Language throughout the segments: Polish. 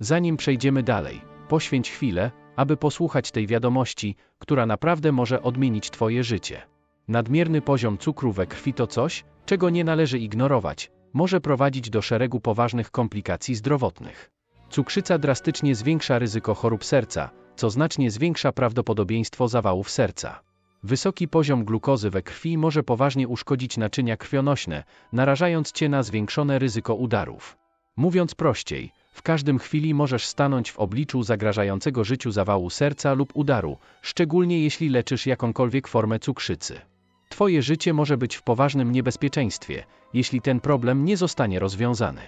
Zanim przejdziemy dalej, poświęć chwilę, aby posłuchać tej wiadomości, która naprawdę może odmienić Twoje życie. Nadmierny poziom cukru we krwi to coś, czego nie należy ignorować, może prowadzić do szeregu poważnych komplikacji zdrowotnych. Cukrzyca drastycznie zwiększa ryzyko chorób serca, co znacznie zwiększa prawdopodobieństwo zawałów serca. Wysoki poziom glukozy we krwi może poważnie uszkodzić naczynia krwionośne, narażając cię na zwiększone ryzyko udarów. Mówiąc prościej, w każdym chwili możesz stanąć w obliczu zagrażającego życiu zawału serca lub udaru, szczególnie jeśli leczysz jakąkolwiek formę cukrzycy. Twoje życie może być w poważnym niebezpieczeństwie, jeśli ten problem nie zostanie rozwiązany.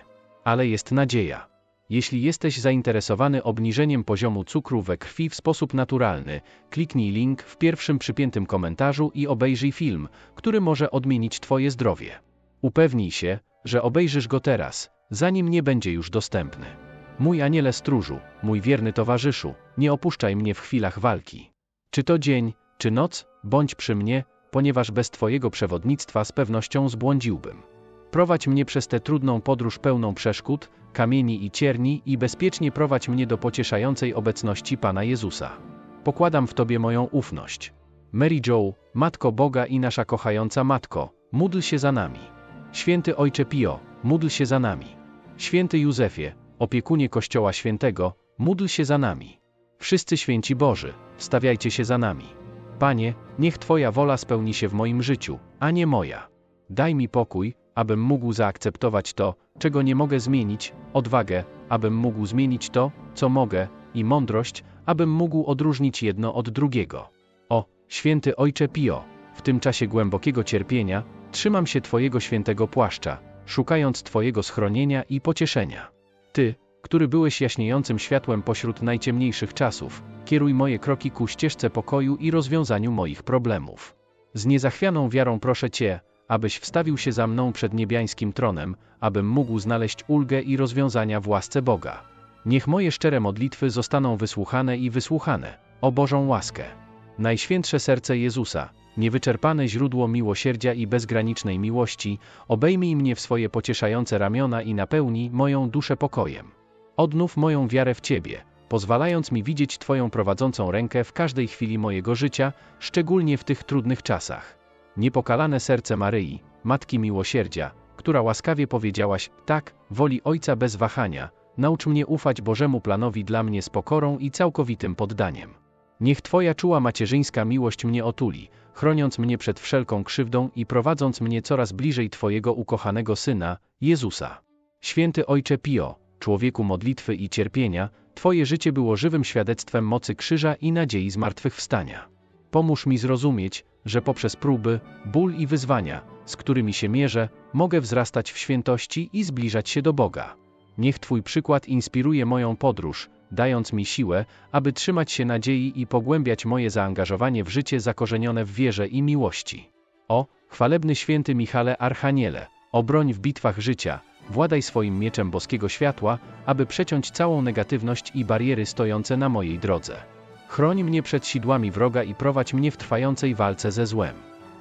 Ale jest nadzieja. Jeśli jesteś zainteresowany obniżeniem poziomu cukru we krwi w sposób naturalny, kliknij link w pierwszym przypiętym komentarzu i obejrzyj film, który może odmienić Twoje zdrowie. Upewnij się, że obejrzysz go teraz, zanim nie będzie już dostępny. Mój aniele stróżu, mój wierny towarzyszu, nie opuszczaj mnie w chwilach walki. Czy to dzień, czy noc, bądź przy mnie, ponieważ bez Twojego przewodnictwa z pewnością zbłądziłbym. Prowadź mnie przez tę trudną podróż pełną przeszkód, kamieni i cierni i bezpiecznie prowadź mnie do pocieszającej obecności Pana Jezusa. Pokładam w Tobie moją ufność. Mary Jo, Matko Boga i nasza kochająca Matko, módl się za nami. Święty Ojcze Pio, módl się za nami. Święty Józefie, opiekunie Kościoła Świętego, módl się za nami. Wszyscy święci Boży, stawiajcie się za nami. Panie, niech Twoja wola spełni się w moim życiu, a nie moja. Daj mi pokój, abym mógł zaakceptować to, czego nie mogę zmienić, odwagę, abym mógł zmienić to, co mogę, i mądrość, abym mógł odróżnić jedno od drugiego. O, święty Ojcze Pio, w tym czasie głębokiego cierpienia, trzymam się Twojego świętego płaszcza, szukając Twojego schronienia i pocieszenia. Ty, który byłeś jaśniejącym światłem pośród najciemniejszych czasów, kieruj moje kroki ku ścieżce pokoju i rozwiązaniu moich problemów. Z niezachwianą wiarą proszę Cię, abyś wstawił się za mną przed niebiańskim tronem, abym mógł znaleźć ulgę i rozwiązania w łasce Boga. Niech moje szczere modlitwy zostaną wysłuchane i wysłuchane, o Bożą łaskę. Najświętsze serce Jezusa, niewyczerpane źródło miłosierdzia i bezgranicznej miłości, obejmij mnie w swoje pocieszające ramiona i napełnij moją duszę pokojem. Odnów moją wiarę w Ciebie, pozwalając mi widzieć Twoją prowadzącą rękę w każdej chwili mojego życia, szczególnie w tych trudnych czasach. Niepokalane serce Maryi, Matki Miłosierdzia, która łaskawie powiedziałaś, tak, woli Ojca bez wahania, naucz mnie ufać Bożemu planowi dla mnie z pokorą i całkowitym poddaniem. Niech Twoja czuła macierzyńska miłość mnie otuli, chroniąc mnie przed wszelką krzywdą i prowadząc mnie coraz bliżej Twojego ukochanego Syna, Jezusa. Święty Ojcze Pio, człowieku modlitwy i cierpienia, Twoje życie było żywym świadectwem mocy krzyża i nadziei zmartwychwstania. Pomóż mi zrozumieć, że poprzez próby, ból i wyzwania, z którymi się mierzę, mogę wzrastać w świętości i zbliżać się do Boga. Niech Twój przykład inspiruje moją podróż, dając mi siłę, aby trzymać się nadziei i pogłębiać moje zaangażowanie w życie zakorzenione w wierze i miłości. O, chwalebny święty Michale Archaniele, obroń w bitwach życia, władaj swoim mieczem boskiego światła, aby przeciąć całą negatywność i bariery stojące na mojej drodze. Chroń mnie przed sidłami wroga i prowadź mnie w trwającej walce ze złem.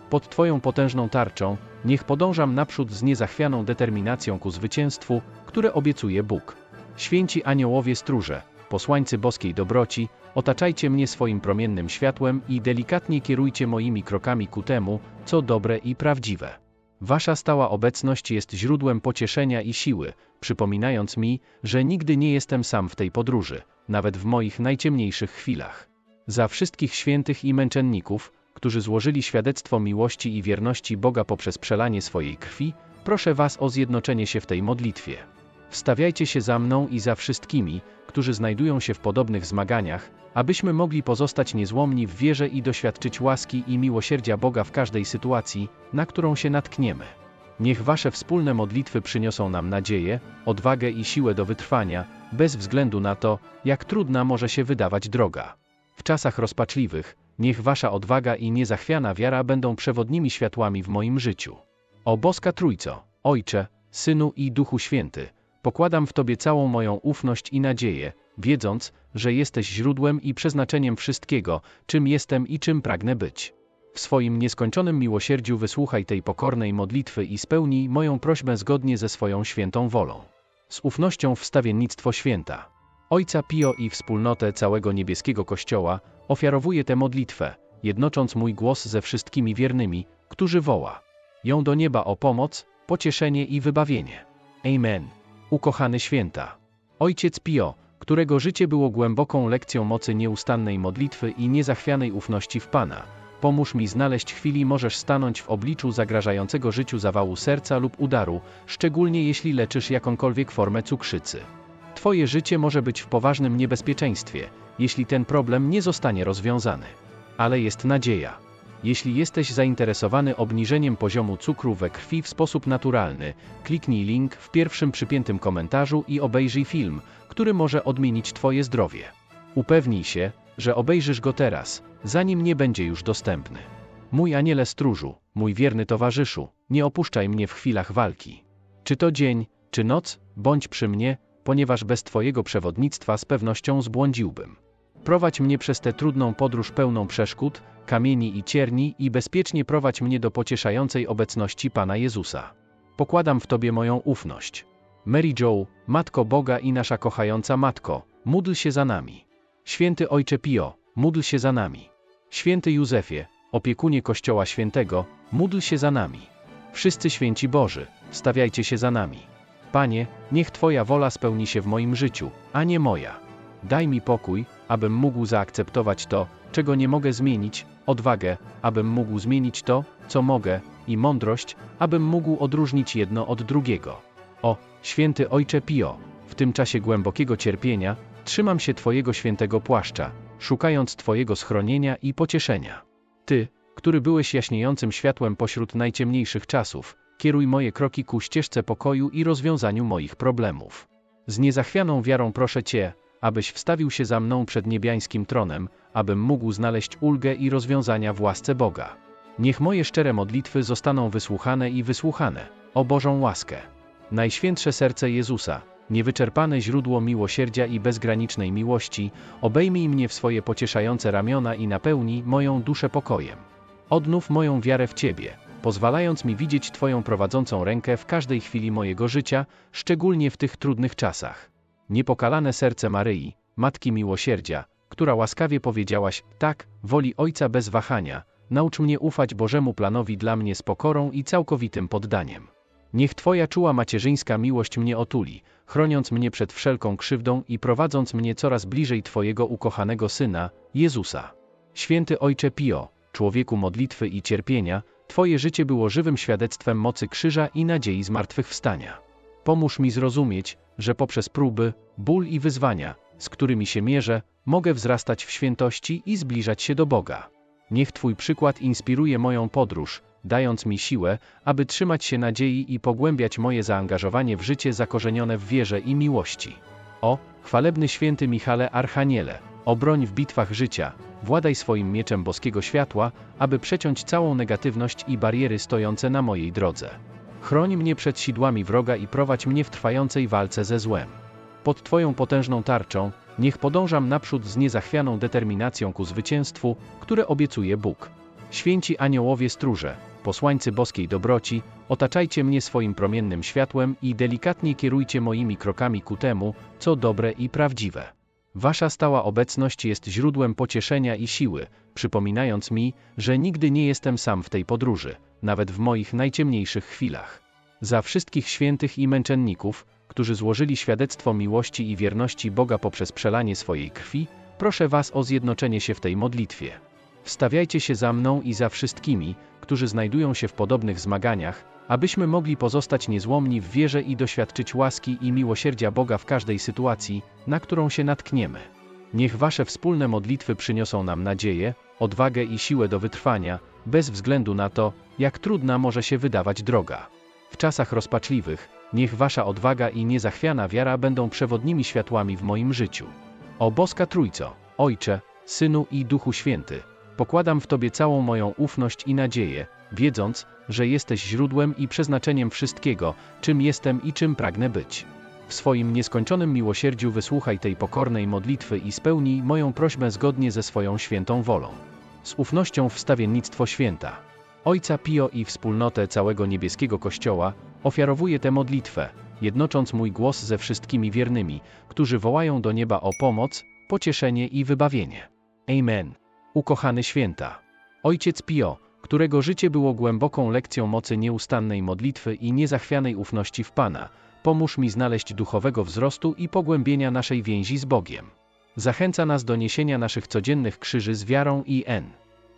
Pod Twoją potężną tarczą, niech podążam naprzód z niezachwianą determinacją ku zwycięstwu, które obiecuje Bóg. Święci aniołowie stróże, posłańcy boskiej dobroci, otaczajcie mnie swoim promiennym światłem i delikatnie kierujcie moimi krokami ku temu, co dobre i prawdziwe. Wasza stała obecność jest źródłem pocieszenia i siły, przypominając mi, że nigdy nie jestem sam w tej podróży, nawet w moich najciemniejszych chwilach. Za wszystkich świętych i męczenników, którzy złożyli świadectwo miłości i wierności Boga poprzez przelanie swojej krwi, proszę Was o zjednoczenie się w tej modlitwie. Wstawiajcie się za mną i za wszystkimi, którzy znajdują się w podobnych zmaganiach, abyśmy mogli pozostać niezłomni w wierze i doświadczyć łaski i miłosierdzia Boga w każdej sytuacji, na którą się natkniemy. Niech Wasze wspólne modlitwy przyniosą nam nadzieję, odwagę i siłę do wytrwania, bez względu na to, jak trudna może się wydawać droga. W czasach rozpaczliwych, niech Wasza odwaga i niezachwiana wiara będą przewodnimi światłami w moim życiu. O boska Trójco, Ojcze, Synu i Duchu Święty, pokładam w Tobie całą moją ufność i nadzieję, wiedząc, że jesteś źródłem i przeznaczeniem wszystkiego, czym jestem i czym pragnę być. W swoim nieskończonym miłosierdziu wysłuchaj tej pokornej modlitwy i spełnij moją prośbę zgodnie ze swoją świętą wolą. Z ufnością w stawiennictwo święta. Ojca Pio i wspólnotę całego niebieskiego Kościoła ofiarowuję tę modlitwę, jednocząc mój głos ze wszystkimi wiernymi, którzy woła ją do nieba o pomoc, pocieszenie i wybawienie. Amen. Ukochany święta. Ojciec Pio, którego życie było głęboką lekcją mocy nieustannej modlitwy i niezachwianej ufności w Pana, pomóż mi znaleźć chwili możesz stanąć w obliczu zagrażającego życiu zawału serca lub udaru, szczególnie jeśli leczysz jakąkolwiek formę cukrzycy. Twoje życie może być w poważnym niebezpieczeństwie, jeśli ten problem nie zostanie rozwiązany. Ale jest nadzieja. Jeśli jesteś zainteresowany obniżeniem poziomu cukru we krwi w sposób naturalny, kliknij link w pierwszym przypiętym komentarzu i obejrzyj film, który może odmienić Twoje zdrowie. Upewnij się, że obejrzysz go teraz, zanim nie będzie już dostępny. Mój aniele stróżu, mój wierny towarzyszu, nie opuszczaj mnie w chwilach walki. Czy to dzień, czy noc, bądź przy mnie, ponieważ bez Twojego przewodnictwa z pewnością zbłądziłbym. Prowadź mnie przez tę trudną podróż pełną przeszkód, kamieni i cierni i bezpiecznie prowadź mnie do pocieszającej obecności Pana Jezusa. Pokładam w Tobie moją ufność. Mary Jo, Matko Boga i nasza kochająca Matko, módl się za nami. Święty Ojcze Pio, módl się za nami. Święty Józefie, opiekunie Kościoła Świętego, módl się za nami. Wszyscy święci Boży, stawiajcie się za nami. Panie, niech Twoja wola spełni się w moim życiu, a nie moja. Daj mi pokój, abym mógł zaakceptować to, czego nie mogę zmienić, odwagę, abym mógł zmienić to, co mogę, i mądrość, abym mógł odróżnić jedno od drugiego. O, święty Ojcze Pio, w tym czasie głębokiego cierpienia, trzymam się Twojego świętego płaszcza, szukając Twojego schronienia i pocieszenia. Ty, który byłeś jaśniejącym światłem pośród najciemniejszych czasów, kieruj moje kroki ku ścieżce pokoju i rozwiązaniu moich problemów. Z niezachwianą wiarą proszę Cię, abyś wstawił się za mną przed niebiańskim tronem, abym mógł znaleźć ulgę i rozwiązania w łasce Boga. Niech moje szczere modlitwy zostaną wysłuchane i wysłuchane, o Bożą łaskę. Najświętsze serce Jezusa, niewyczerpane źródło miłosierdzia i bezgranicznej miłości, obejmij mnie w swoje pocieszające ramiona i napełnij moją duszę pokojem. Odnów moją wiarę w Ciebie, pozwalając mi widzieć Twoją prowadzącą rękę w każdej chwili mojego życia, szczególnie w tych trudnych czasach. Niepokalane serce Maryi, Matki Miłosierdzia, która łaskawie powiedziałaś, tak, woli Ojca bez wahania, naucz mnie ufać Bożemu planowi dla mnie z pokorą i całkowitym poddaniem. Niech Twoja czuła macierzyńska miłość mnie otuli, chroniąc mnie przed wszelką krzywdą i prowadząc mnie coraz bliżej Twojego ukochanego Syna, Jezusa. Święty Ojcze Pio, człowieku modlitwy i cierpienia, Twoje życie było żywym świadectwem mocy krzyża i nadziei zmartwychwstania. Pomóż mi zrozumieć, że poprzez próby, ból i wyzwania, z którymi się mierzę, mogę wzrastać w świętości i zbliżać się do Boga. Niech Twój przykład inspiruje moją podróż, dając mi siłę, aby trzymać się nadziei i pogłębiać moje zaangażowanie w życie zakorzenione w wierze i miłości. O, chwalebny święty Michale Archaniele, obroń w bitwach życia, władaj swoim mieczem boskiego światła, aby przeciąć całą negatywność i bariery stojące na mojej drodze. Chroń mnie przed sidłami wroga i prowadź mnie w trwającej walce ze złem. Pod Twoją potężną tarczą, niech podążam naprzód z niezachwianą determinacją ku zwycięstwu, które obiecuje Bóg. Święci aniołowie stróże, posłańcy boskiej dobroci, otaczajcie mnie swoim promiennym światłem i delikatnie kierujcie moimi krokami ku temu, co dobre i prawdziwe. Wasza stała obecność jest źródłem pocieszenia i siły, przypominając mi, że nigdy nie jestem sam w tej podróży, nawet w moich najciemniejszych chwilach. Za wszystkich świętych i męczenników, którzy złożyli świadectwo miłości i wierności Boga poprzez przelanie swojej krwi, proszę Was o zjednoczenie się w tej modlitwie. Wstawiajcie się za mną i za wszystkimi, którzy znajdują się w podobnych zmaganiach, abyśmy mogli pozostać niezłomni w wierze i doświadczyć łaski i miłosierdzia Boga w każdej sytuacji, na którą się natkniemy. Niech Wasze wspólne modlitwy przyniosą nam nadzieję, odwagę i siłę do wytrwania, bez względu na to, jak trudna może się wydawać droga. W czasach rozpaczliwych, niech Wasza odwaga i niezachwiana wiara będą przewodnimi światłami w moim życiu. O boska Trójco, Ojcze, Synu i Duchu Święty, pokładam w Tobie całą moją ufność i nadzieję, wiedząc, że jesteś źródłem i przeznaczeniem wszystkiego, czym jestem i czym pragnę być. W swoim nieskończonym miłosierdziu wysłuchaj tej pokornej modlitwy i spełnij moją prośbę zgodnie ze swoją świętą wolą. Z ufnością wstawiennictwo święta. Ojca Pio i wspólnotę całego niebieskiego Kościoła ofiarowuję tę modlitwę, jednocząc mój głos ze wszystkimi wiernymi, którzy wołają do nieba o pomoc, pocieszenie i wybawienie. Amen. Ukochany święta. Ojciec Pio, którego życie było głęboką lekcją mocy nieustannej modlitwy i niezachwianej ufności w Pana, pomóż mi znaleźć duchowego wzrostu i pogłębienia naszej więzi z Bogiem. Zachęca nas do niesienia naszych codziennych krzyży z wiarą i n.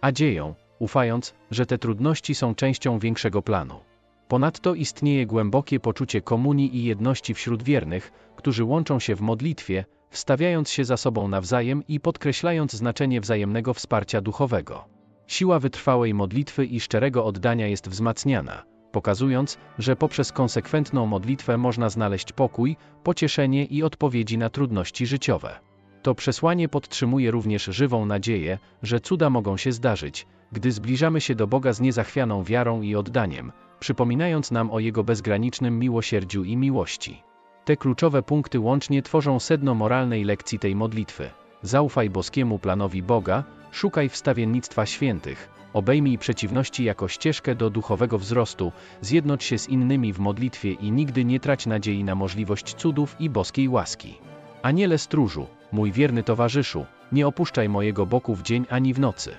nadzieją, ufając, że te trudności są częścią większego planu. Ponadto istnieje głębokie poczucie komunii i jedności wśród wiernych, którzy łączą się w modlitwie, wstawiając się za sobą nawzajem i podkreślając znaczenie wzajemnego wsparcia duchowego. Siła wytrwałej modlitwy i szczerego oddania jest wzmacniana, pokazując, że poprzez konsekwentną modlitwę można znaleźć pokój, pocieszenie i odpowiedzi na trudności życiowe. To przesłanie podtrzymuje również żywą nadzieję, że cuda mogą się zdarzyć, gdy zbliżamy się do Boga z niezachwianą wiarą i oddaniem, przypominając nam o Jego bezgranicznym miłosierdziu i miłości. Te kluczowe punkty łącznie tworzą sedno moralnej lekcji tej modlitwy. Zaufaj boskiemu planowi Boga, szukaj wstawiennictwa świętych, obejmij przeciwności jako ścieżkę do duchowego wzrostu, zjednocz się z innymi w modlitwie i nigdy nie trać nadziei na możliwość cudów i boskiej łaski. Aniele stróżu, mój wierny towarzyszu, nie opuszczaj mojego boku w dzień ani w nocy.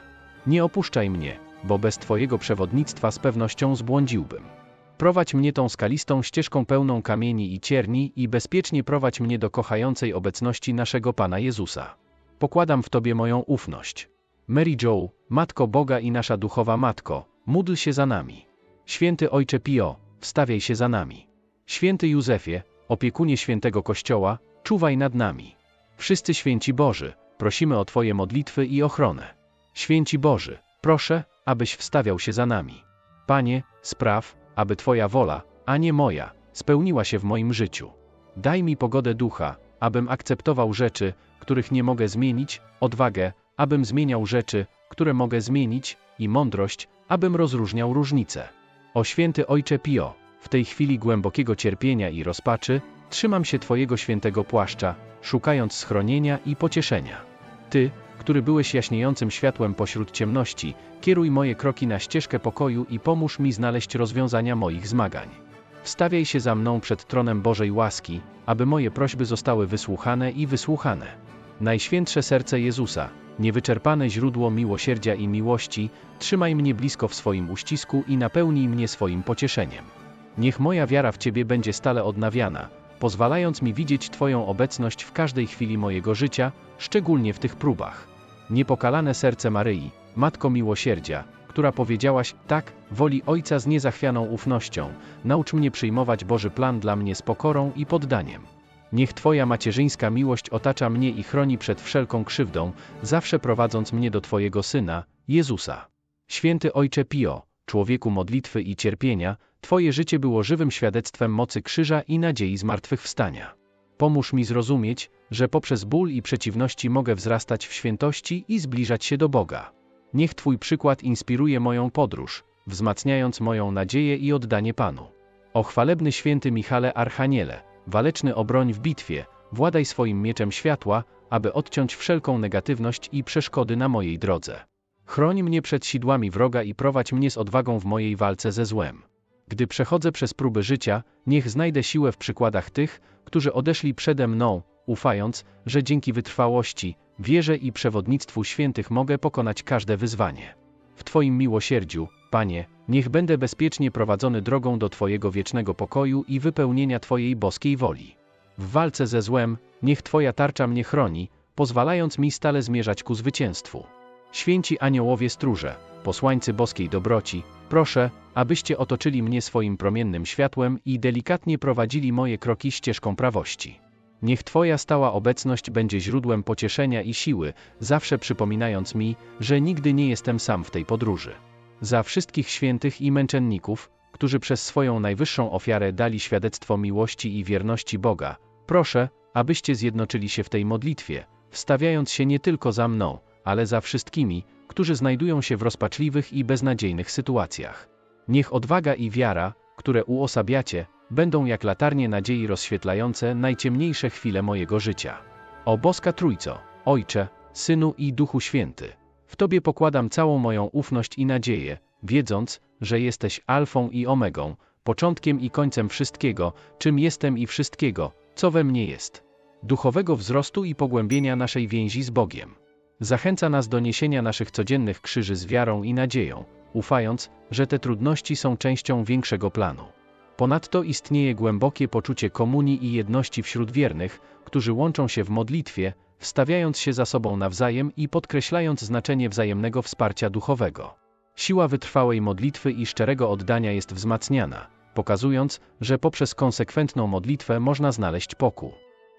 Nie opuszczaj mnie, bo bez Twojego przewodnictwa z pewnością zbłądziłbym. Prowadź mnie tą skalistą ścieżką pełną kamieni i cierni i bezpiecznie prowadź mnie do kochającej obecności naszego Pana Jezusa. Pokładam w Tobie moją ufność. Mary Jo, Matko Boga i nasza duchowa Matko, módl się za nami. Święty Ojcze Pio, wstawiaj się za nami. Święty Józefie, opiekunie świętego Kościoła, czuwaj nad nami. Wszyscy święci Boży, prosimy o Twoje modlitwy i ochronę. Święci Boży, proszę, abyś wstawiał się za nami. Panie, spraw, aby Twoja wola, a nie moja, spełniła się w moim życiu. Daj mi pogodę ducha, abym akceptował rzeczy, których nie mogę zmienić, odwagę, abym zmieniał rzeczy, które mogę zmienić, i mądrość, abym rozróżniał różnice. O święty Ojcze Pio, w tej chwili głębokiego cierpienia i rozpaczy, trzymam się Twojego świętego płaszcza, szukając schronienia i pocieszenia. Ty, który byłeś jaśniejącym światłem pośród ciemności, kieruj moje kroki na ścieżkę pokoju i pomóż mi znaleźć rozwiązania moich zmagań. Wstawiaj się za mną przed tronem Bożej łaski, aby moje prośby zostały wysłuchane i wysłuchane. Najświętsze serce Jezusa, niewyczerpane źródło miłosierdzia i miłości, trzymaj mnie blisko w swoim uścisku i napełnij mnie swoim pocieszeniem. Niech moja wiara w Ciebie będzie stale odnawiana, pozwalając mi widzieć Twoją obecność w każdej chwili mojego życia, szczególnie w tych próbach. Niepokalane serce Maryi, Matko Miłosierdzia, która powiedziałaś tak, woli Ojca z niezachwianą ufnością, naucz mnie przyjmować Boży plan dla mnie z pokorą i poddaniem. Niech Twoja macierzyńska miłość otacza mnie i chroni przed wszelką krzywdą, zawsze prowadząc mnie do Twojego Syna, Jezusa. Święty Ojcze Pio, człowieku modlitwy i cierpienia, Twoje życie było żywym świadectwem mocy krzyża i nadziei zmartwychwstania. Pomóż mi zrozumieć, że poprzez ból i przeciwności mogę wzrastać w świętości i zbliżać się do Boga. Niech Twój przykład inspiruje moją podróż, wzmacniając moją nadzieję i oddanie Panu. O chwalebny święty Michale Archaniele, waleczny obroń w bitwie, władaj swoim mieczem światła, aby odciąć wszelką negatywność i przeszkody na mojej drodze. Chroń mnie przed sidłami wroga i prowadź mnie z odwagą w mojej walce ze złem. Gdy przechodzę przez próby życia, niech znajdę siłę w przykładach tych, którzy odeszli przede mną, ufając, że dzięki wytrwałości, wierze i przewodnictwu świętych mogę pokonać każde wyzwanie. W Twoim miłosierdziu, Panie, niech będę bezpiecznie prowadzony drogą do Twojego wiecznego pokoju i wypełnienia Twojej boskiej woli. W walce ze złem, niech Twoja tarcza mnie chroni, pozwalając mi stale zmierzać ku zwycięstwu. Święci aniołowie stróże, posłańcy boskiej dobroci, proszę, abyście otoczyli mnie swoim promiennym światłem i delikatnie prowadzili moje kroki ścieżką prawości. Niech Twoja stała obecność będzie źródłem pocieszenia i siły, zawsze przypominając mi, że nigdy nie jestem sam w tej podróży. Za wszystkich świętych i męczenników, którzy przez swoją najwyższą ofiarę dali świadectwo miłości i wierności Boga, proszę, abyście zjednoczyli się w tej modlitwie, wstawiając się nie tylko za mną, ale za wszystkimi, którzy znajdują się w rozpaczliwych i beznadziejnych sytuacjach. Niech odwaga i wiara, które uosabiacie, będą jak latarnie nadziei rozświetlające najciemniejsze chwile mojego życia. O boska Trójco, Ojcze, Synu i Duchu Święty, w Tobie pokładam całą moją ufność i nadzieję, wiedząc, że jesteś alfą i omegą, początkiem i końcem wszystkiego, czym jestem i wszystkiego, co we mnie jest. Duchowego wzrostu i pogłębienia naszej więzi z Bogiem. Zachęca nas do niesienia naszych codziennych krzyży z wiarą i nadzieją, ufając, że te trudności są częścią większego planu. Ponadto istnieje głębokie poczucie komunii i jedności wśród wiernych, którzy łączą się w modlitwie, wstawiając się za sobą nawzajem i podkreślając znaczenie wzajemnego wsparcia duchowego. Siła wytrwałej modlitwy i szczerego oddania jest wzmacniana, pokazując, że poprzez konsekwentną modlitwę można znaleźć pokój.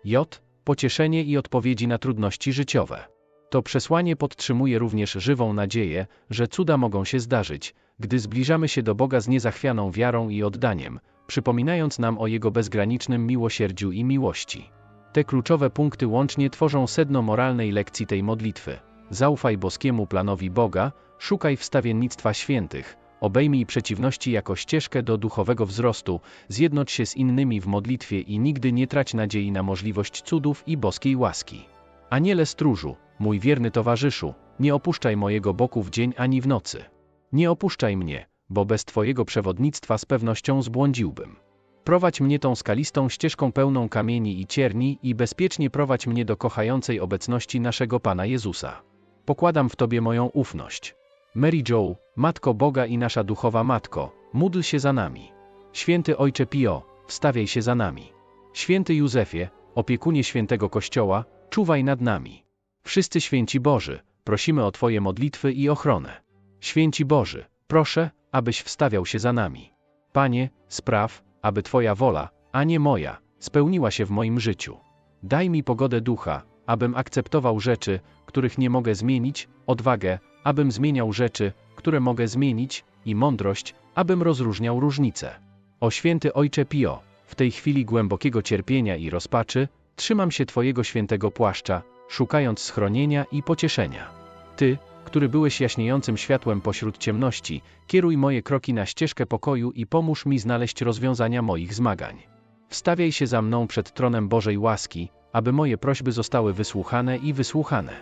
J. Pocieszenie i odpowiedzi na trudności życiowe. To przesłanie podtrzymuje również żywą nadzieję, że cuda mogą się zdarzyć, gdy zbliżamy się do Boga z niezachwianą wiarą i oddaniem, przypominając nam o Jego bezgranicznym miłosierdziu i miłości. Te kluczowe punkty łącznie tworzą sedno moralnej lekcji tej modlitwy. Zaufaj boskiemu planowi Boga, szukaj wstawiennictwa świętych, obejmij przeciwności jako ścieżkę do duchowego wzrostu, zjednocz się z innymi w modlitwie i nigdy nie trać nadziei na możliwość cudów i boskiej łaski. Aniele stróżu, mój wierny towarzyszu, nie opuszczaj mojego boku w dzień ani w nocy. Nie opuszczaj mnie, bo bez Twojego przewodnictwa z pewnością zbłądziłbym. Prowadź mnie tą skalistą ścieżką pełną kamieni i cierni i bezpiecznie prowadź mnie do kochającej obecności naszego Pana Jezusa. Pokładam w Tobie moją ufność. Mary Jo, Matko Boga i nasza duchowa Matko, módl się za nami. Święty Ojcze Pio, wstawiaj się za nami. Święty Józefie, opiekunie świętego Kościoła, czuwaj nad nami. Wszyscy święci Boży, prosimy o Twoje modlitwy i ochronę. Święci Boży, proszę, abyś wstawiał się za nami. Panie, spraw, aby Twoja wola, a nie moja, spełniła się w moim życiu. Daj mi pogodę ducha, abym akceptował rzeczy, których nie mogę zmienić, odwagę, abym zmieniał rzeczy, które mogę zmienić, i mądrość, abym rozróżniał różnice. O święty Ojcze Pio, w tej chwili głębokiego cierpienia i rozpaczy, trzymam się Twojego świętego płaszcza, szukając schronienia i pocieszenia. Ty, który byłeś jaśniejącym światłem pośród ciemności, kieruj moje kroki na ścieżkę pokoju i pomóż mi znaleźć rozwiązania moich zmagań. Wstawiaj się za mną przed tronem Bożej łaski, aby moje prośby zostały wysłuchane i wysłuchane.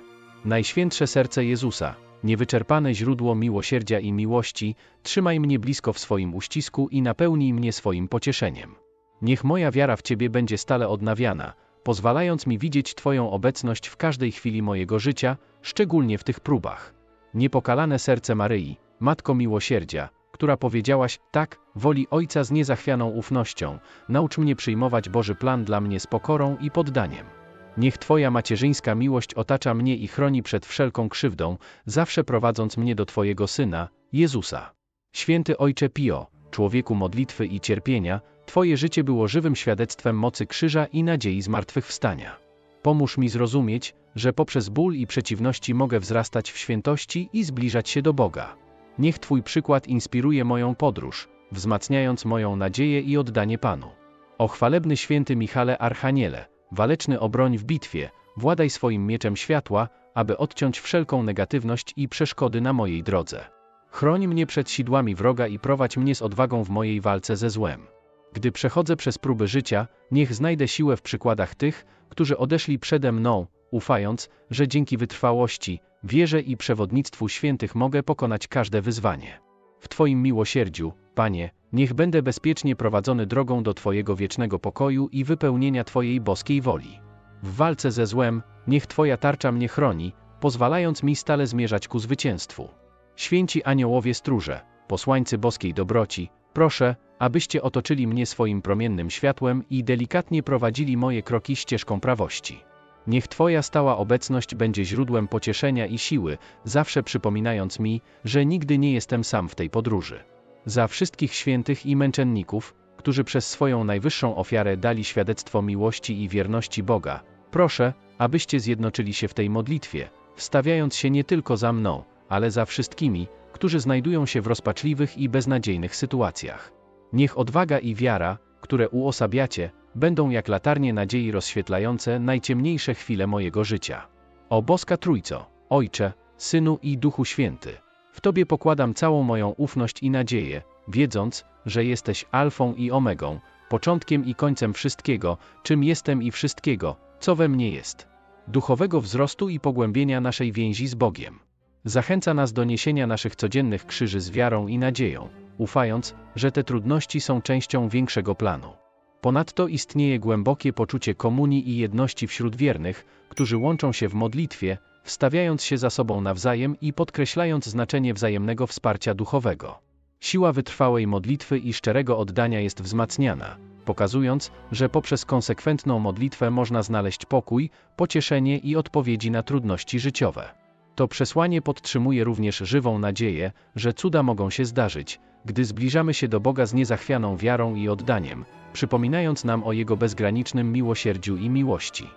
Najświętsze serce Jezusa, niewyczerpane źródło miłosierdzia i miłości, trzymaj mnie blisko w swoim uścisku i napełnij mnie swoim pocieszeniem. Niech moja wiara w Ciebie będzie stale odnawiana, pozwalając mi widzieć Twoją obecność w każdej chwili mojego życia, szczególnie w tych próbach. Niepokalane serce Maryi, Matko Miłosierdzia, która powiedziałaś tak, woli Ojca z niezachwianą ufnością, naucz mnie przyjmować Boży plan dla mnie z pokorą i poddaniem. Niech Twoja macierzyńska miłość otacza mnie i chroni przed wszelką krzywdą, zawsze prowadząc mnie do Twojego Syna, Jezusa. Święty Ojcze Pio, człowieku modlitwy i cierpienia, Twoje życie było żywym świadectwem mocy krzyża i nadziei zmartwychwstania. Pomóż mi zrozumieć, że poprzez ból i przeciwności mogę wzrastać w świętości i zbliżać się do Boga. Niech Twój przykład inspiruje moją podróż, wzmacniając moją nadzieję i oddanie Panu. O chwalebny święty Michale Archaniele, waleczny obroń w bitwie, władaj swoim mieczem światła, aby odciąć wszelką negatywność i przeszkody na mojej drodze. Chroń mnie przed sidłami wroga i prowadź mnie z odwagą w mojej walce ze złem. Gdy przechodzę przez próby życia, niech znajdę siłę w przykładach tych, którzy odeszli przede mną, ufając, że dzięki wytrwałości, wierze i przewodnictwu świętych mogę pokonać każde wyzwanie. W Twoim miłosierdziu, Panie, niech będę bezpiecznie prowadzony drogą do Twojego wiecznego pokoju i wypełnienia Twojej boskiej woli. W walce ze złem, niech Twoja tarcza mnie chroni, pozwalając mi stale zmierzać ku zwycięstwu. Święci aniołowie stróże, posłańcy boskiej dobroci, proszę, abyście otoczyli mnie swoim promiennym światłem i delikatnie prowadzili moje kroki ścieżką prawości. Niech Twoja stała obecność będzie źródłem pocieszenia i siły, zawsze przypominając mi, że nigdy nie jestem sam w tej podróży. Za wszystkich świętych i męczenników, którzy przez swoją najwyższą ofiarę dali świadectwo miłości i wierności Boga, proszę, abyście zjednoczyli się w tej modlitwie, wstawiając się nie tylko za mną, ale za wszystkimi, którzy znajdują się w rozpaczliwych i beznadziejnych sytuacjach. Niech odwaga i wiara, które uosabiacie, będą jak latarnie nadziei rozświetlające najciemniejsze chwile mojego życia. O boska Trójco, Ojcze, Synu i Duchu Święty, w Tobie pokładam całą moją ufność i nadzieję, wiedząc, że jesteś alfą i omegą, początkiem i końcem wszystkiego, czym jestem i wszystkiego, co we mnie jest. Duchowego wzrostu i pogłębienia naszej więzi z Bogiem. Zachęca nas do niesienia naszych codziennych krzyży z wiarą i nadzieją, ufając, że te trudności są częścią większego planu. Ponadto istnieje głębokie poczucie komunii i jedności wśród wiernych, którzy łączą się w modlitwie, wstawiając się za sobą nawzajem i podkreślając znaczenie wzajemnego wsparcia duchowego. Siła wytrwałej modlitwy i szczerego oddania jest wzmacniana, pokazując, że poprzez konsekwentną modlitwę można znaleźć pokój, pocieszenie i odpowiedzi na trudności życiowe. To przesłanie podtrzymuje również żywą nadzieję, że cuda mogą się zdarzyć, gdy zbliżamy się do Boga z niezachwianą wiarą i oddaniem, przypominając nam o Jego bezgranicznym miłosierdziu i miłości.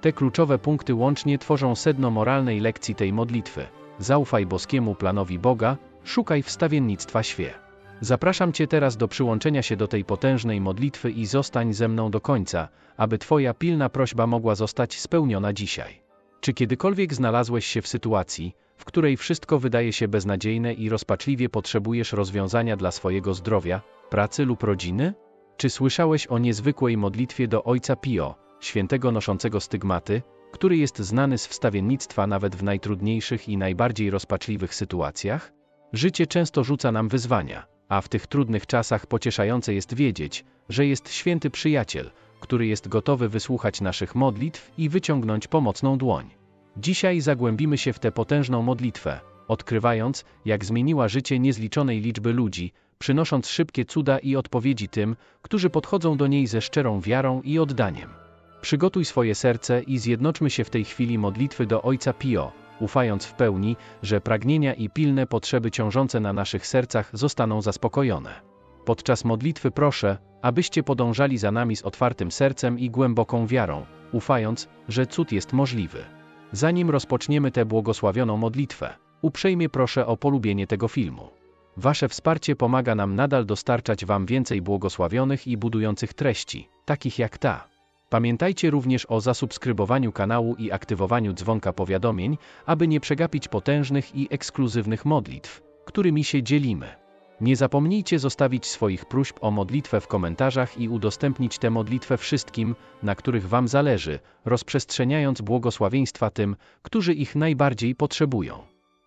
Te kluczowe punkty łącznie tworzą sedno moralnej lekcji tej modlitwy. Zaufaj boskiemu planowi Boga, szukaj wstawiennictwa świe. Zapraszam Cię teraz do przyłączenia się do tej potężnej modlitwy i zostań ze mną do końca, aby Twoja pilna prośba mogła zostać spełniona dzisiaj. Czy kiedykolwiek znalazłeś się w sytuacji, w której wszystko wydaje się beznadziejne i rozpaczliwie potrzebujesz rozwiązania dla swojego zdrowia, pracy lub rodziny? Czy słyszałeś o niezwykłej modlitwie do Ojca Pio, świętego noszącego stygmaty, który jest znany z wstawiennictwa nawet w najtrudniejszych i najbardziej rozpaczliwych sytuacjach? Życie często rzuca nam wyzwania, a w tych trudnych czasach pocieszające jest wiedzieć, że jest święty przyjaciel, który jest gotowy wysłuchać naszych modlitw i wyciągnąć pomocną dłoń. Dzisiaj zagłębimy się w tę potężną modlitwę, odkrywając, jak zmieniła życie niezliczonej liczby ludzi, przynosząc szybkie cuda i odpowiedzi tym, którzy podchodzą do niej ze szczerą wiarą i oddaniem. Przygotuj swoje serce i zjednoczmy się w tej chwili modlitwy do Ojca Pio, ufając w pełni, że pragnienia i pilne potrzeby ciążące na naszych sercach zostaną zaspokojone. Podczas modlitwy proszę, abyście podążali za nami z otwartym sercem i głęboką wiarą, ufając, że cud jest możliwy. Zanim rozpoczniemy tę błogosławioną modlitwę, uprzejmie proszę o polubienie tego filmu. Wasze wsparcie pomaga nam nadal dostarczać Wam więcej błogosławionych i budujących treści, takich jak ta. Pamiętajcie również o zasubskrybowaniu kanału i aktywowaniu dzwonka powiadomień, aby nie przegapić potężnych i ekskluzywnych modlitw, którymi się dzielimy. Nie zapomnijcie zostawić swoich próśb o modlitwę w komentarzach i udostępnić tę modlitwę wszystkim, na których Wam zależy, rozprzestrzeniając błogosławieństwa tym, którzy ich najbardziej potrzebują.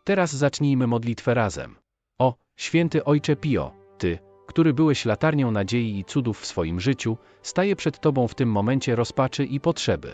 Teraz zacznijmy modlitwę razem. O, święty Ojcze Pio, Ty, który byłeś latarnią nadziei i cudów w swoim życiu, staje przed Tobą w tym momencie rozpaczy i potrzeby.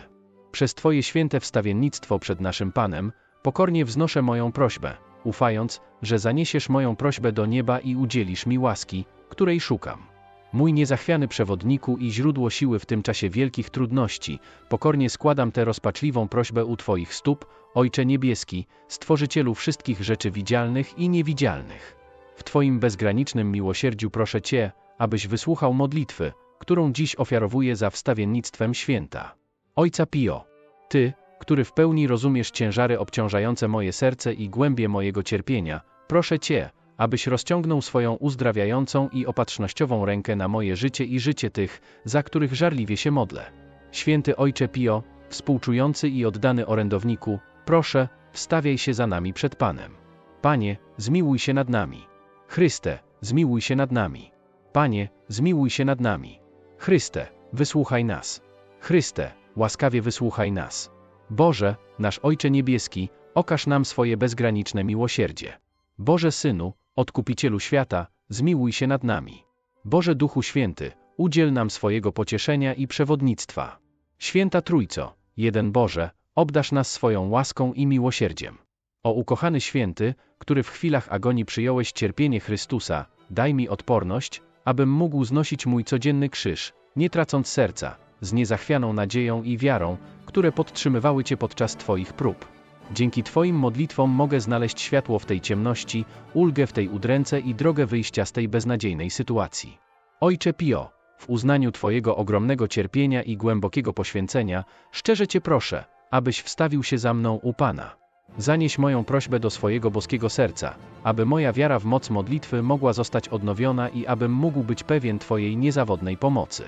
Przez Twoje święte wstawiennictwo przed naszym Panem, pokornie wznoszę moją prośbę, ufając, że zaniesiesz moją prośbę do nieba i udzielisz mi łaski, której szukam. Mój niezachwiany przewodniku i źródło siły w tym czasie wielkich trudności, pokornie składam tę rozpaczliwą prośbę u Twoich stóp, Ojcze Niebieski, Stworzycielu wszystkich rzeczy widzialnych i niewidzialnych. W Twoim bezgranicznym miłosierdziu proszę Cię, abyś wysłuchał modlitwy, którą dziś ofiarowuję za wstawiennictwem święta. Ojca Pio, Ty, który w pełni rozumiesz ciężary obciążające moje serce i głębie mojego cierpienia, proszę Cię, abyś rozciągnął swoją uzdrawiającą i opatrznościową rękę na moje życie i życie tych, za których żarliwie się modlę. Święty Ojcze Pio, współczujący i oddany orędowniku, proszę, wstawiaj się za nami przed Panem. Panie, zmiłuj się nad nami. Chryste, zmiłuj się nad nami. Panie, zmiłuj się nad nami. Chryste, wysłuchaj nas. Chryste, łaskawie wysłuchaj nas. Boże, nasz Ojcze Niebieski, okaż nam swoje bezgraniczne miłosierdzie. Boże Synu, Odkupicielu świata, zmiłuj się nad nami. Boże Duchu Święty, udziel nam swojego pocieszenia i przewodnictwa. Święta Trójco, jeden Boże, obdasz nas swoją łaską i miłosierdziem. O ukochany święty, który w chwilach agonii przyjąłeś cierpienie Chrystusa, daj mi odporność, abym mógł znosić mój codzienny krzyż, nie tracąc serca, z niezachwianą nadzieją i wiarą, które podtrzymywały Cię podczas Twoich prób. Dzięki Twoim modlitwom mogę znaleźć światło w tej ciemności, ulgę w tej udręce i drogę wyjścia z tej beznadziejnej sytuacji. Ojcze Pio, w uznaniu Twojego ogromnego cierpienia i głębokiego poświęcenia, szczerze Cię proszę, abyś wstawił się za mną u Pana. Zanieś moją prośbę do swojego boskiego serca, aby moja wiara w moc modlitwy mogła zostać odnowiona i abym mógł być pewien Twojej niezawodnej pomocy.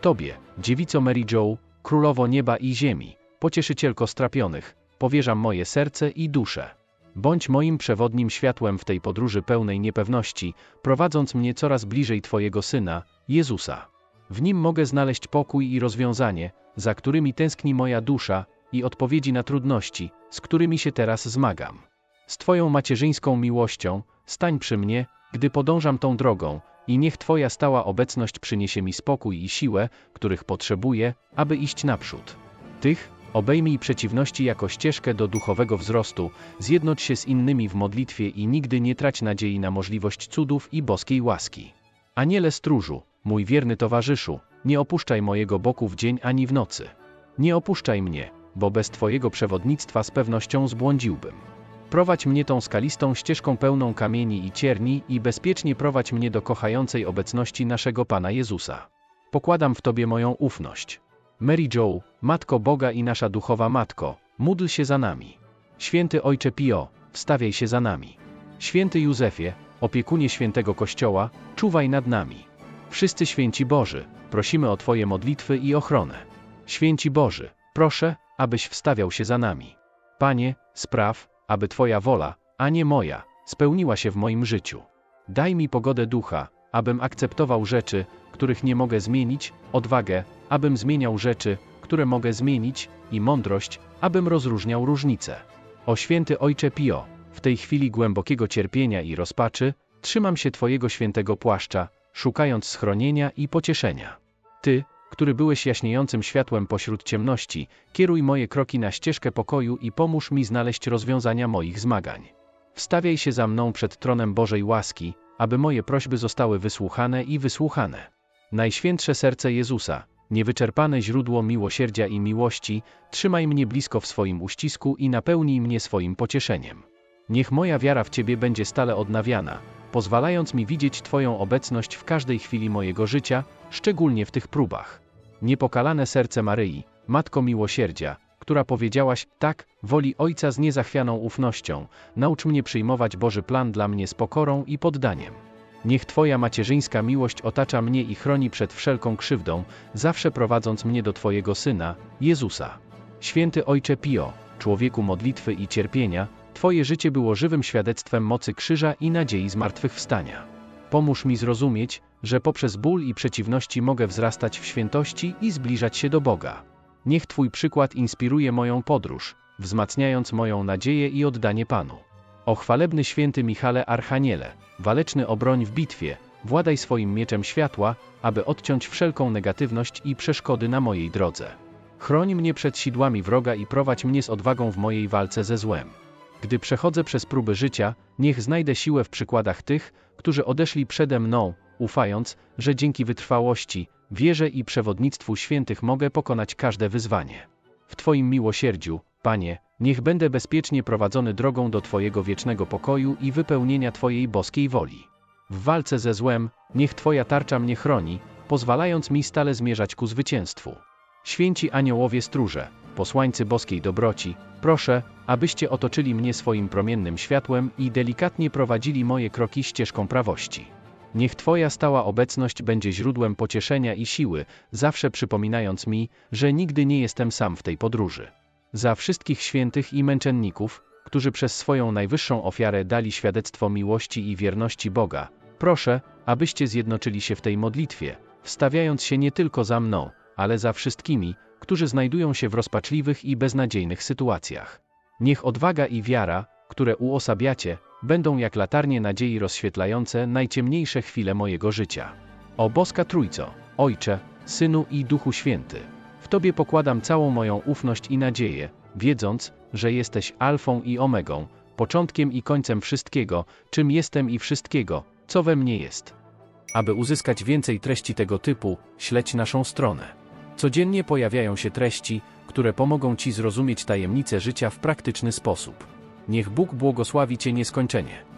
Tobie, dziewico Mary Jo, królowo nieba i ziemi, pocieszycielko strapionych, powierzam moje serce i duszę. Bądź moim przewodnim światłem w tej podróży pełnej niepewności, prowadząc mnie coraz bliżej Twojego Syna, Jezusa. W nim mogę znaleźć pokój i rozwiązanie, za którymi tęskni moja dusza, i odpowiedzi na trudności, z którymi się teraz zmagam. Z Twoją macierzyńską miłością, stań przy mnie, gdy podążam tą drogą, i niech Twoja stała obecność przyniesie mi spokój i siłę, których potrzebuję, aby iść naprzód. Tych, obejmij przeciwności jako ścieżkę do duchowego wzrostu, zjednocz się z innymi w modlitwie i nigdy nie trać nadziei na możliwość cudów i boskiej łaski. Aniele stróżu, mój wierny towarzyszu, nie opuszczaj mojego boku w dzień ani w nocy. Nie opuszczaj mnie, bo bez Twojego przewodnictwa z pewnością zbłądziłbym. Prowadź mnie tą skalistą ścieżką pełną kamieni i cierni i bezpiecznie prowadź mnie do kochającej obecności naszego Pana Jezusa. Pokładam w Tobie moją ufność. Mary Jo, Matko Boga i nasza duchowa Matko, módl się za nami. Święty Ojcze Pio, wstawiaj się za nami. Święty Józefie, opiekunie świętego Kościoła, czuwaj nad nami. Wszyscy święci Boży, prosimy o Twoje modlitwy i ochronę. Święci Boży, proszę, abyś wstawiał się za nami. Panie, spraw, aby Twoja wola, a nie moja, spełniła się w moim życiu. Daj mi pogodę ducha, abym akceptował rzeczy, których nie mogę zmienić, odwagę, abym zmieniał rzeczy, które mogę zmienić, i mądrość, abym rozróżniał różnice. O święty Ojcze Pio, w tej chwili głębokiego cierpienia i rozpaczy, trzymam się Twojego świętego płaszcza, szukając schronienia i pocieszenia. Ty, który byłeś jaśniejącym światłem pośród ciemności, kieruj moje kroki na ścieżkę pokoju i pomóż mi znaleźć rozwiązania moich zmagań. Wstawiaj się za mną przed tronem Bożej łaski, aby moje prośby zostały wysłuchane i wysłuchane. Najświętsze serce Jezusa, niewyczerpane źródło miłosierdzia i miłości, trzymaj mnie blisko w swoim uścisku i napełnij mnie swoim pocieszeniem. Niech moja wiara w Ciebie będzie stale odnawiana, pozwalając mi widzieć Twoją obecność w każdej chwili mojego życia, szczególnie w tych próbach. Niepokalane serce Maryi, Matko Miłosierdzia, która powiedziałaś tak, woli Ojca z niezachwianą ufnością, naucz mnie przyjmować Boży plan dla mnie z pokorą i poddaniem. Niech Twoja macierzyńska miłość otacza mnie i chroni przed wszelką krzywdą, zawsze prowadząc mnie do Twojego Syna, Jezusa. Święty Ojcze Pio, człowieku modlitwy i cierpienia, Twoje życie było żywym świadectwem mocy krzyża i nadziei zmartwychwstania. Pomóż mi zrozumieć, że poprzez ból i przeciwności mogę wzrastać w świętości i zbliżać się do Boga. Niech Twój przykład inspiruje moją podróż, wzmacniając moją nadzieję i oddanie Panu. O chwalebny święty Michale Archaniele, waleczny obroń w bitwie, władaj swoim mieczem światła, aby odciąć wszelką negatywność i przeszkody na mojej drodze. Chroń mnie przed sidłami wroga i prowadź mnie z odwagą w mojej walce ze złem. Gdy przechodzę przez próby życia, niech znajdę siłę w przykładach tych, którzy odeszli przede mną, ufając, że dzięki wytrwałości, wierze i przewodnictwu świętych mogę pokonać każde wyzwanie. W Twoim miłosierdziu, Panie, niech będę bezpiecznie prowadzony drogą do Twojego wiecznego pokoju i wypełnienia Twojej boskiej woli. W walce ze złem, niech Twoja tarcza mnie chroni, pozwalając mi stale zmierzać ku zwycięstwu. Święci aniołowie stróże, posłańcy boskiej dobroci, proszę, abyście otoczyli mnie swoim promiennym światłem i delikatnie prowadzili moje kroki ścieżką prawości. Niech Twoja stała obecność będzie źródłem pocieszenia i siły, zawsze przypominając mi, że nigdy nie jestem sam w tej podróży. Za wszystkich świętych i męczenników, którzy przez swoją najwyższą ofiarę dali świadectwo miłości i wierności Boga, proszę, abyście zjednoczyli się w tej modlitwie, wstawiając się nie tylko za mną, ale za wszystkimi, którzy znajdują się w rozpaczliwych i beznadziejnych sytuacjach. Niech odwaga i wiara, które uosabiacie, będą jak latarnie nadziei rozświetlające najciemniejsze chwile mojego życia. O boska Trójco, Ojcze, Synu i Duchu Święty, w Tobie pokładam całą moją ufność i nadzieję, wiedząc, że jesteś alfą i omegą, początkiem i końcem wszystkiego, czym jestem i wszystkiego, co we mnie jest. Aby uzyskać więcej treści tego typu, śledź naszą stronę. Codziennie pojawiają się treści, które pomogą Ci zrozumieć tajemnice życia w praktyczny sposób. Niech Bóg błogosławi Cię nieskończenie.